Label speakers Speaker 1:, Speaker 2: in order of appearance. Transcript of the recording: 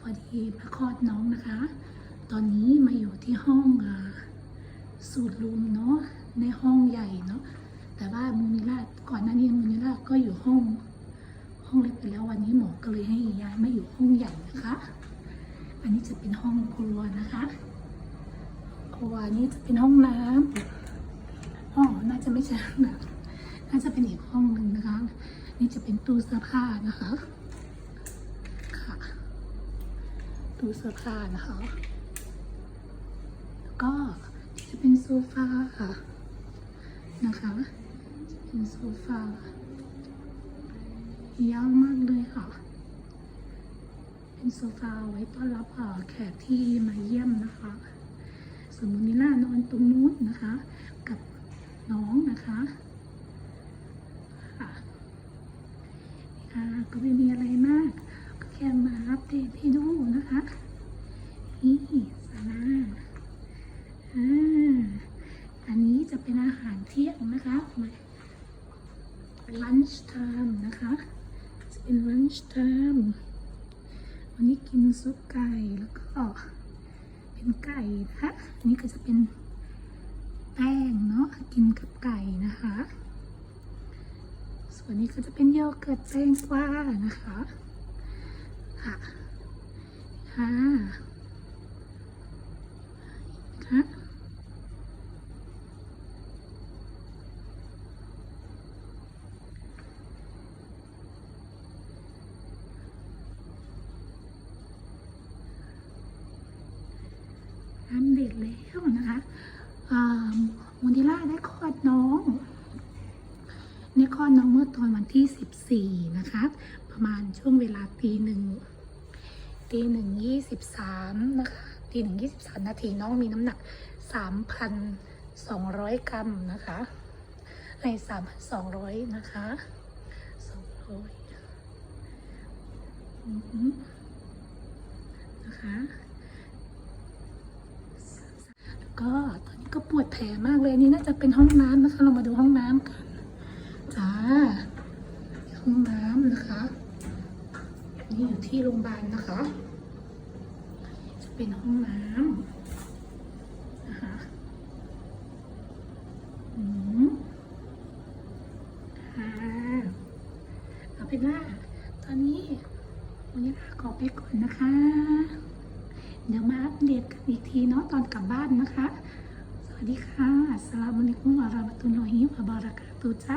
Speaker 1: พอดีมาคลอดน้องนะคะ ตอนนี้มาอยู่ที่ห้องอสูตรรูมเนาะในห้องใหญ่เนาะแต่ว่ามูนิลาก่อนหน้านี้มูนิลาก็อยู่ห้องห้องเล็กไปแล้ววันนี้หมอก็เลยให้ย้ายมาอยู่ห้องใหญ่นะคะ อันนี้จะเป็นห้องครัวนะคะครัวนี้จะเป็นห้องน้ำอ๋อน่าจะไม่ใช่ห้องน้ำน่าจะเป็นอีกห้องหนึ่งนะคะ นี่จะเป็นตู้เสื้อผ้านะคะ ตู้เสื้อผ้านะคะ แล้วก็จะเป็นโซฟาค่ะนะคะจะเป็นโซฟายาวมากเลยค่ะ เป็นโซฟาไว้ต้อนรับแขกที่มาเยี่ยมนะคะส่วนมุนิล่านอนตรงนู้นนะคะ กับน้องนะคะค่ะค่ะก็ไม่มีอะไรมาก แค่มาอัปเดตให้ดูนะคะ นี่สาราอ่าอันนี้จะเป็นอาหารเที่ยงนะคะมา lunch time นะคะ จะเป็น lunch time วันนี้กินซุปไก่แล้วก็เป็นไก่นะคะอันนี้ก็จะเป็นแป้งเนาะกินกับไก่นะคะ ส่วนนี้ก็จะเป็นโยเกิร์ตแตงกวานะคะ ค่ะค่ะค่ะอันเด็กแล้วนะคะอ่ามูนิล่าได้คลอดน้อง ได้คลอดน้องเมื่อตอนวันที่ 14 นะคะ ประมาณช่วงเวลาตีหนึ่งตีหนึ่งยี่สิบสามนะคะตีหนึ่งยี่สิบสามนาทีน้องมีน้ำหนักสามพันสองร้อยกรัมนะคะในสามพันสองร้อยนะคะสองร้อยนะคะแล้วก็ตอนนี้ก็ปวดแผลมากเลยนี่น่าจะเป็นห้องน้ำนะคะ เรามาดูห้องน้ำกัน จ้าห้องน้ำนะคะ นี่อยู่ที่โรงพยาบาลนะคะ จะเป็นห้องน้ำนะคะอืมค่ะเอาเป็นว่าตอนนี้วันนี้ลาขอไปก่อนนะคะ เดี๋ยวมาอัปเดตกันอีกทีเนาะตอนกลับบ้านนะคะ สวัสดีค่ะสลามุอะลัยกุมวะราะมะตุลลอฮิวะบะเรากาตุจ้า